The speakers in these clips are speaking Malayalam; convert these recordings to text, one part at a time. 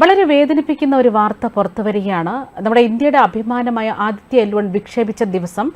വളരെ വേദനിപ്പിക്കുന്ന ഒരു വാർത്ത പുറത്തു വരികയാണ്. നമ്മുടെ ഇന്ത്യയുടെ അഭിമാനമായ ആദിത്യ എൽ വൺ വിക്ഷേപിച്ച ദിവസം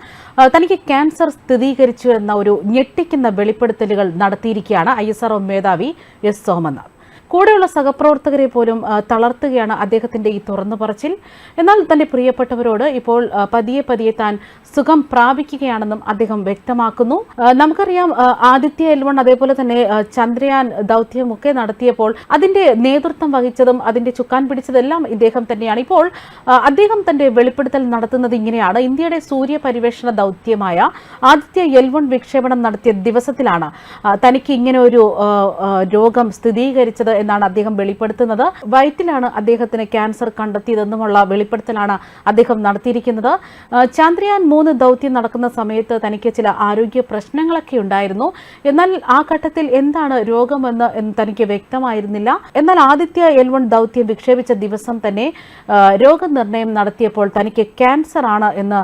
തനിക്ക് ക്യാൻസർ സ്ഥിരീകരിച്ചു എന്ന ഒരു ഞെട്ടിക്കുന്ന വെളിപ്പെടുത്തലുകൾ നടത്തിയിരിക്കുകയാണ് ഐ മേധാവി എസ് സോമനാഥ്. കൂടെയുള്ള സഹപ്രവർത്തകരെ പോലും തളർത്തുകയാണ് അദ്ദേഹത്തിന്റെ ഈ തുറന്നു പറച്ചിൽ എന്നാൽ തന്റെ പ്രിയപ്പെട്ടവരോട് ഇപ്പോൾ പതിയെ പതിയെ താൻ സുഖം പ്രാപിക്കുകയാണെന്നും അദ്ദേഹം വ്യക്തമാക്കുന്നു. നമുക്കറിയാം ആദിത്യ എൽവൺ അതേപോലെ തന്നെ ചന്ദ്രയാൻ ദൗത്യമൊക്കെ നടത്തിയപ്പോൾ അതിന്റെ നേതൃത്വം വഹിച്ചതും അതിന്റെ ചുക്കാൻ പിടിച്ചതെല്ലാം ഇദ്ദേഹം തന്നെയാണ്. ഇപ്പോൾ അദ്ദേഹം തന്റെ വെളിപ്പെടുത്തൽ നടത്തുന്നത് ഇങ്ങനെയാണ്. ഇന്ത്യയുടെ സൂര്യ പരിവേഷണ ദൗത്യമായ ആദിത്യ എൽ വൺ വിക്ഷേപണം നടത്തിയ ദിവസത്തിലാണ് തനിക്ക് ഇങ്ങനെ ഒരു രോഗം സ്ഥിരീകരിച്ചത് എന്നാണ് അദ്ദേഹം വെളിപ്പെടുത്തുന്നത്. വയറ്റിലാണ് അദ്ദേഹത്തിന് ക്യാൻസർ കണ്ടെത്തിയതെന്നുമുള്ള വെളിപ്പെടുത്തലാണ് അദ്ദേഹം നടത്തിയിരിക്കുന്നത്. ചന്ദ്രയാൻ മൂന്ന് ദൗത്യം നടക്കുന്ന സമയത്ത് തനിക്ക് ചില ആരോഗ്യ പ്രശ്നങ്ങളൊക്കെ ഉണ്ടായിരുന്നു. എന്നാൽ ആ ഘട്ടത്തിൽ എന്താണ് രോഗമെന്ന് തനിക്ക് വ്യക്തമായിരുന്നില്ല. എന്നാൽ ആദിത്യ എൽ വൺ ദൗത്യം വിക്ഷേപിച്ച ദിവസം തന്നെ രോഗനിർണയം നടത്തിയപ്പോൾ തനിക്ക് ക്യാൻസർ ആണ് എന്ന്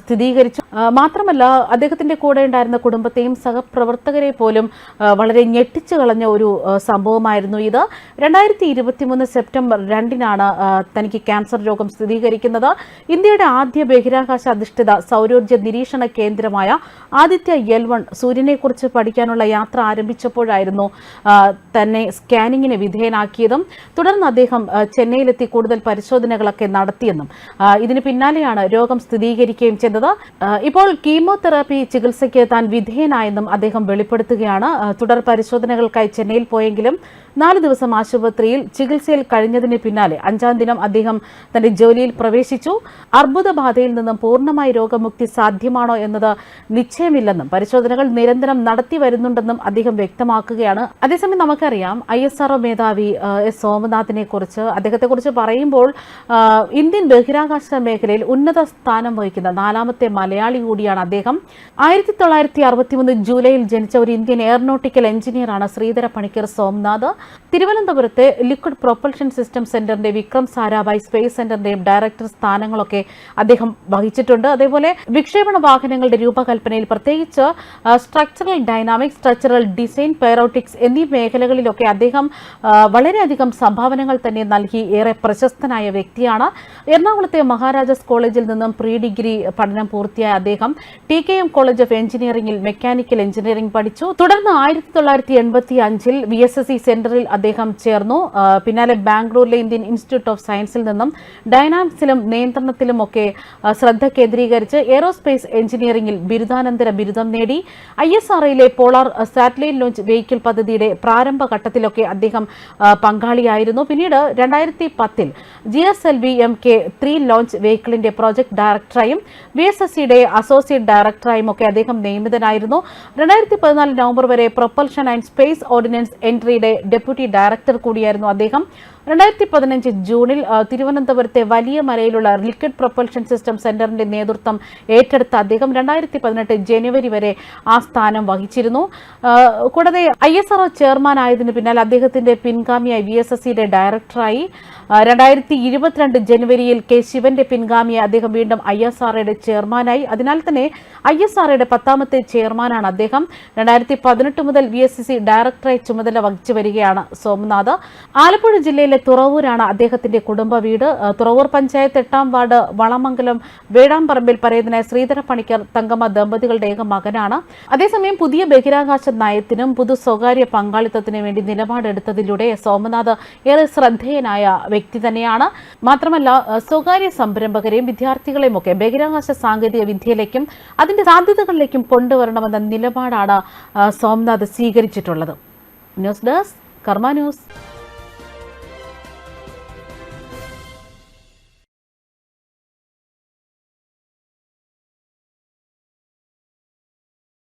സ്ഥിരീകരിച്ചു. മാത്രമല്ല അദ്ദേഹത്തിന്റെ കൂടെ ഉണ്ടായിരുന്ന കുടുംബത്തെയും സഹപ്രവർത്തകരെ പോലും വളരെ ഞെട്ടിച്ചു കളഞ്ഞ ഒരു സംഭവമായിരുന്നു സംഭവമായിരുന്നു ഇത് രണ്ടായിരത്തി ഇരുപത്തിമൂന്ന് സെപ്റ്റംബർ രണ്ടിനാണ് തനിക്ക് ക്യാൻസർ രോഗം സ്ഥിരീകരിക്കുന്നത്. ഇന്ത്യയുടെ ആദ്യ ബഹിരാകാശ അധിഷ്ഠിത സൗരോർജ നിരീക്ഷണ കേന്ദ്രമായ ആദിത്യ എൽ വൺ സൂര്യനെക്കുറിച്ച് പഠിക്കാനുള്ള യാത്ര ആരംഭിച്ചപ്പോഴായിരുന്നു തന്നെ സ്കാനിങ്ങിന് വിധേയനാക്കിയതും തുടർന്ന് അദ്ദേഹം ചെന്നൈയിലെത്തി കൂടുതൽ പരിശോധനകളൊക്കെ നടത്തിയെന്നും ഇതിന് പിന്നാലെയാണ് രോഗം സ്ഥിരീകരിക്കുകയും ചെയ്തത്. ഇപ്പോൾ കീമോതെറാപ്പി ചികിത്സയ്ക്ക് താൻ വിധേയനായെന്നും അദ്ദേഹം വെളിപ്പെടുത്തുകയാണ്. തുടർ പരിശോധനകൾക്കായി ചെന്നൈയിൽ പോയെങ്കിലും നാല് ദിവസം ആശുപത്രിയിൽ ചികിത്സയിൽ കഴിഞ്ഞതിന് പിന്നാലെ അഞ്ചാം ദിനം അദ്ദേഹം തന്റെ ജോലിയിൽ പ്രവേശിച്ചു. അർബുദബാധയിൽ നിന്നും പൂർണമായി രോഗമുക്തി സാധ്യമാണോ എന്നത് നിശ്ചയമില്ലെന്നും പരിശോധനകൾ നിരന്തരം നടത്തി വരുന്നുണ്ടെന്നും അദ്ദേഹം വ്യക്തമാക്കുകയാണ്. അതേസമയം നമുക്കറിയാം ഐ എസ് ആർഒ മേധാവി എസ് സോമനാഥിനെ കുറിച്ച് അദ്ദേഹത്തെ കുറിച്ച് പറയുമ്പോൾ ഇന്ത്യൻ ബഹിരാകാശ മേഖലയിൽ ഉന്നത സ്ഥാനം വഹിക്കുന്ന നാലാമത്തെ മലയാളി കൂടിയാണ് അദ്ദേഹം. ആയിരത്തി തൊള്ളായിരത്തി അറുപത്തിമൂന്ന് ജൂലൈയിൽ ജനിച്ച ഒരു ഇന്ത്യൻ എയറോനോട്ടിക്കൽ എഞ്ചിനീയറാണ് ശ്രീധര പണിക്കർ സോംനാഥ് തിരുവനന്തപുരത്തെ ലിക്വിഡ് പ്രൊപ്പൽഷൻ സിസ്റ്റം സെന്ററിന്റെ വിക്രം സാരാഭായ് സ്പേസ് സെന്ററിന്റെയും ഡയറക്ടർ സ്ഥാനങ്ങളൊക്കെ അദ്ദേഹം വഹിച്ചിട്ടുണ്ട്. അതേപോലെ വിക്ഷേപണ വാഹനങ്ങളുടെ രൂപകൽപ്പനയിൽ പ്രത്യേകിച്ച് സ്ട്രക്ചറൽ ഡൈനാമിക്സ് സ്ട്രക്ചറൽ ഡിസൈൻ പെയറോട്ടിക്സ് എന്നീ മേഖലകളിലൊക്കെ അദ്ദേഹം വളരെയധികം സംഭാവനകൾ തന്നെ നൽകി. ഏറെ പ്രശസ്തനായ വ്യക്തിയാണ്. എറണാകുളത്തെ മഹാരാജാസ് കോളേജിൽ നിന്നും പ്രീ ഡിഗ്രി പഠനം പൂർത്തിയായ അദ്ദേഹം T K M college of എഞ്ചിനീയറിംഗിൽ മെക്കാനിക്കൽ എഞ്ചിനീയറിംഗ് പഠിച്ചു. തുടർന്ന് ആയിരത്തി തൊള്ളായിരത്തി എൺപത്തി അഞ്ചിൽ വി എസ് എസ് സി സെന്ററിൽ അദ്ദേഹം ചേർന്നു. പിന്നാലെ ബാംഗ്ലൂരിലെ ഇന്ത്യൻ ഇൻസ്റ്റിറ്റ്യൂട്ട് ഓഫ് സയൻസിൽ നിന്നും ഡൈനാമിക്സിലും നിയന്ത്രണത്തിലും ഒക്കെ ശ്രദ്ധ കേന്ദ്രീകരിച്ച് എയറോസ്പേസ് എഞ്ചിനീയറിംഗിൽ ബിരുദാനന്തര ബിരുദം നേടി. ഐ എസ് ആർഐയിലെ പോളാർ സാറ്റലൈറ്റ് ലോഞ്ച് വെഹിക്കിൾ പദ്ധതിയുടെ പ്രാരംഭ ഘട്ടത്തിലൊക്കെ അദ്ദേഹം പങ്കാളിയായിരുന്നു. പിന്നീട് രണ്ടായിരത്തി പത്തിൽ G S L V M K three launch വെഹിക്കിളിന്റെ project ഡയറക്ടറായും വി എസ് എസ് സിയുടെ അസോസിയേറ്റ് ഡയറക്ടറായും ഒക്കെ അദ്ദേഹം നിയമിതനായിരുന്നു. രണ്ടായിരത്തി പതിനാല് നവംബർ വരെ പ്രൊപ്പൽഷൻ ആൻഡ് സ്പേസ് ഓർഡിനൻസ് എൻട്രിയുടെ ഡെപ്യൂട്ടി ഡയറക്ടർ കൂടിയായിരുന്നു അദ്ദേഹം. രണ്ടായിരത്തി പതിനഞ്ച് ജൂണിൽ തിരുവനന്തപുരത്തെ വലിയ മലയിലുള്ള ലിക്വിഡ് പ്രൊപ്പൽഷൻ സിസ്റ്റം സെന്ററിന്റെ നേതൃത്വം ഏറ്റെടുത്ത അദ്ദേഹം രണ്ടായിരത്തി പതിനെട്ട് ജനുവരി വരെ ആ സ്ഥാനം വഹിച്ചിരുന്നു. കൂടാതെ ഐ എസ് ആർഒ ചെയർമാൻ ആയതിന് പിന്നാലെ അദ്ദേഹത്തിന്റെ പിൻഗാമിയായി വി എസ് എസ് സിയുടെ ഡയറക്ടറായി. രണ്ടായിരത്തി ഇരുപത്തിരണ്ട് ജനുവരിയിൽ കെ ശിവന്റെ പിൻഗാമിയായി അദ്ദേഹം വീണ്ടും ഐ എസ് ആർഒയുടെ ചെയർമാനായി. അതിനാൽ തന്നെ ഐ എസ് ആർഒയുടെ പത്താമത്തെ ചെയർമാനാണ് അദ്ദേഹം. രണ്ടായിരത്തി പതിനെട്ട് മുതൽ വി എസ് എസ് സി ഡയറക്ടറായി ചുമതല വഹിച്ചു വരികയാണ് സോമനാഥ്. ആലപ്പുഴ ജില്ലയിലെ തുറവൂരാണ് അദ്ദേഹത്തിന്റെ കുടുംബ വീട്. തുറവൂർ പഞ്ചായത്ത് എട്ടാം വാർഡ് വളമംഗലം വേടാമ്പറമ്പിൽ പരേതനായ ശ്രീധര പണിക്കർ തങ്കമ്മ ദമ്പതികളുടെ ഏക മകനാണ്. അതേസമയം പുതിയ ബഹിരാകാശ നയത്തിനും പുതു സ്വകാര്യ പങ്കാളിത്തത്തിനും വേണ്ടി നിലപാടെടുത്തതിലൂടെ സോമനാഥ് ഏറെ ശ്രദ്ധേയനായ വ്യക്തി തന്നെയാണ്. മാത്രമല്ല സ്വകാര്യ സംരംഭകരെയും വിദ്യാർത്ഥികളെയും ഒക്കെ ബഹിരാകാശ സാങ്കേതിക വിദ്യയിലേക്കും അതിന്റെ സാധ്യതകളിലേക്കും കൊണ്ടുവരണമെന്ന നിലപാടാണ് സോമനാഥ് സ്വീകരിച്ചിട്ടുള്ളത്. News desk Karma news.